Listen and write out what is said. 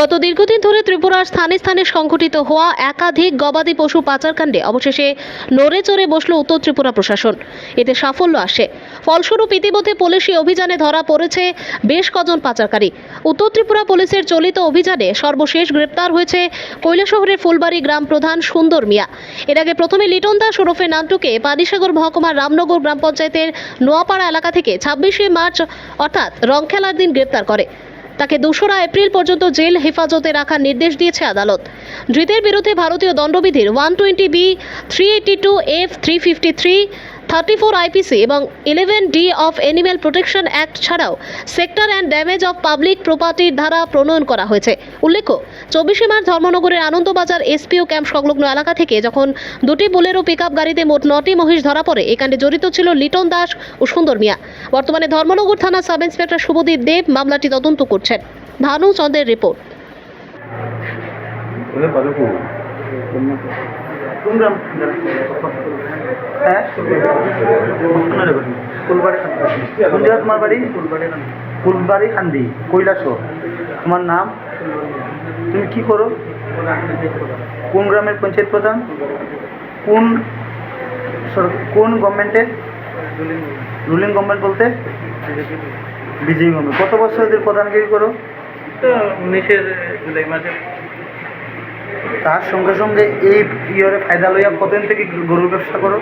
গত দীর্ঘদিন ধরে ত্রিপুরার স্থানে স্থানে সংঘটিত হওয়া একাধিক গবাদি পশু পাচারকাণ্ডে অবশেষে নড়ে চড়ে বসল উত্তর ত্রিপুরা প্রশাসন। এতে সাফল্য আসে। ফলস্বরূপ ইতিমধ্যে পুলিশি অভিযানে ধরা পড়েছে বেশ কজন পাচারকারী। উত্তর ত্রিপুরা পুলিশের চলিত অভিযানে সর্বশেষ গ্রেপ্তার হয়েছে কৈলাসহরের ফুলবাড়ি গ্রাম প্রধান সুন্দর মিয়া। এর আগে প্রথমে লিটন দাস ওরফে নান্টুকে পানিসাগর মহকুমার রামনগর গ্রাম পঞ্চায়েতের নোয়াপাড়া এলাকা থেকে ছাব্বিশে মার্চ অর্থাৎ রং খেলার দিন গ্রেপ্তার করে। তাকে দোসরা এপ্রিল পর্যন্ত জেল হেফাজতে রাখার নির্দেশ দিয়েছে আদালত। ধৃতের বিরুদ্ধে ভারতীয় দণ্ডবিধির one twenty B, three eighty two, F, three fifty three thirty four IPC এবং eleven D of animal protection act ছাড়াও sector and damage of public প্রপার্টির ধারা প্রণয়ন করা হয়েছে। উল্লেখ্য, চব্বিশে মার্চ ধর্মনগরের আনন্দবাজার এসপিও ক্যাম্প সংলগ্ন এলাকা থেকে যখন দুটি বুলেরো পিকআপ গাড়িতে মোট নটি মহিষ ধরা পড়ে, এ কাণ্ডে জড়িত ছিল লিটন দাস ও সুন্দর মিয়া। বর্তমানে ধর্মনগর থানা সাব ইন্সপেক্টর শুভদীপ দেব মামলাটি তদন্ত করছেন। ভানু চন্দ্রের রিপোর্ট। ওদের গ্রাম হ্যাঁ? কোন তোমার বাড়ি ফুলবাড়ি খান্দি কৈলাসর তোমার নাম? তুমি কি করো? কোন গ্রামের পঞ্চায়েত প্রধান? কোন কোন গভর্নমেন্টের রুলিং গভর্নমেন্ট বলতে? বিজেপি গভর্নমেন্ট কত বছর এদের প্রধানগিরি করো? উনিশের জুলাই মাসে। তার সঙ্গে সঙ্গে এই ইয়ারে ফায়দা লইয়া কতদিন থেকে গরুর ব্যবসা করো।